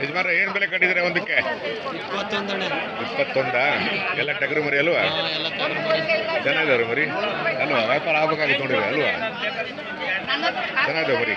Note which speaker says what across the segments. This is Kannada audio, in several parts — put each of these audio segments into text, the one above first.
Speaker 1: ಯಜಮಾನ್ರ, ಏನ್ ಬೆಲೆ ಕಟ್ಟಿದ್ರೆ ಒಂದಕ್ಕೆ? ಇಪ್ಪತ್ತೊಂದಾ ಎಲ್ಲ ಟಗರು ಮರಿ ಅಲ್ವಾ? ಚೆನ್ನಾಗಿದ್ದಾರೆ ಮರಿ? ಅಲ್ವಾ? ವ್ಯಾಪಾರ ಆಗ್ಬೇಕಾಗಿತ್ತು ನೋಡಿದ್ರೆ, ಅಲ್ವಾ? ಚೆನ್ನಾಗಿದೆ ಮರಿ.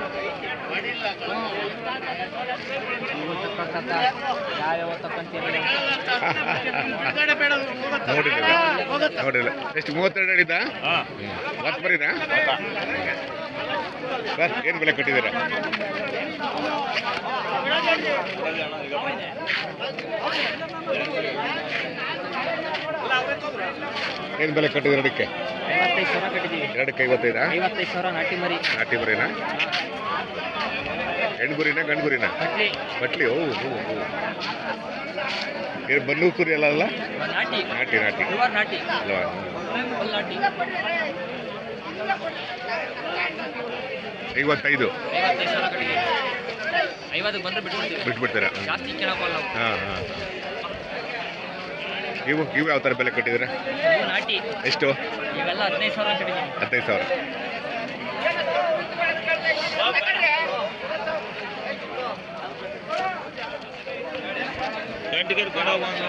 Speaker 1: ನೋಡಿಲ್ಲ. ನೋಡಿಲ್ಲ. ಎಷ್ಟು ಮೂವತ್ತೆರಡು ಅಡಿದ ಮತ್ತೆ ಬರೀದ ಸರ್ ಏನು ಬೆಲೆ ಕಟ್ಟಿದ್ದೀರಾ? ಏನು ಬೆಲೆ ಕಟ್ಟಿದ್ರೆ ಎರಡಕ್ಕೆ?
Speaker 2: ಐವತ್ತೈದು ಸಾವಿರ ಕಟ್ಟಿದ್ದೀವಿ.
Speaker 1: ಎರಡಕ್ಕೆ ಐವತ್ತೈದಾ?
Speaker 2: ಐವತ್ತೈದು ಸಾವಿರ ನಾಟಿ ಮರಿ.
Speaker 1: ನಾಟಿ ಬರೀನಾ ಹೆಣ್ಣು ಗುರಿನಾ ಗಂಡು ಗುರಿನಾ
Speaker 2: ಕಟ್ಲಿ
Speaker 1: ಬಟ್ಲಿ ಓ ಏನು ಕುರಿ ಅಲ್ಲ ಅಲ್ಲ?
Speaker 2: ನಾಟಿ.
Speaker 1: ನಾಟಿ ನಾಟಿ.
Speaker 2: ಪ್ಯೂರ್ ನಾಟಿ.
Speaker 1: ಅಲ್ವಾ
Speaker 2: ಫುಲ್ ನಾಟಿ.
Speaker 1: ಐವತ್ತೈದು.
Speaker 2: ಐವತ್ತೈದು ಸಾವಿರ ಕಟ್ಟಿದ್ದೀವಿ. ಐವತ್ತಕ್ಕೆ ಬಂದರೆ ಬಿಟ್ಬಿಡ್ತೀವಿ.
Speaker 1: ಬಿಟ್ಬಿಡ್ತೀರಾ?
Speaker 2: ಜಾಸ್ತಿ ಕೇಳೋಕ್ಕಲ್ಲ ನಾವು
Speaker 1: ಹಾಂ ಹಾಂ. ನೀವು ಇವು ಯಾವ ಥರ ಬೆಲೆ
Speaker 2: ಕೊಟ್ಟಿದ್ರೆ ನಾಟಿ.
Speaker 1: ಎಷ್ಟು?
Speaker 2: ಇವೆಲ್ಲ ಹದಿನೈದು ಸಾವಿರ ಕಟ್ಟಿದ್ದೀವಿ
Speaker 1: ಹದಿನೈದು ಸಾವಿರ.
Speaker 3: ಗಂಟೆಗೆ ಕೊಡೋ ಒಂದು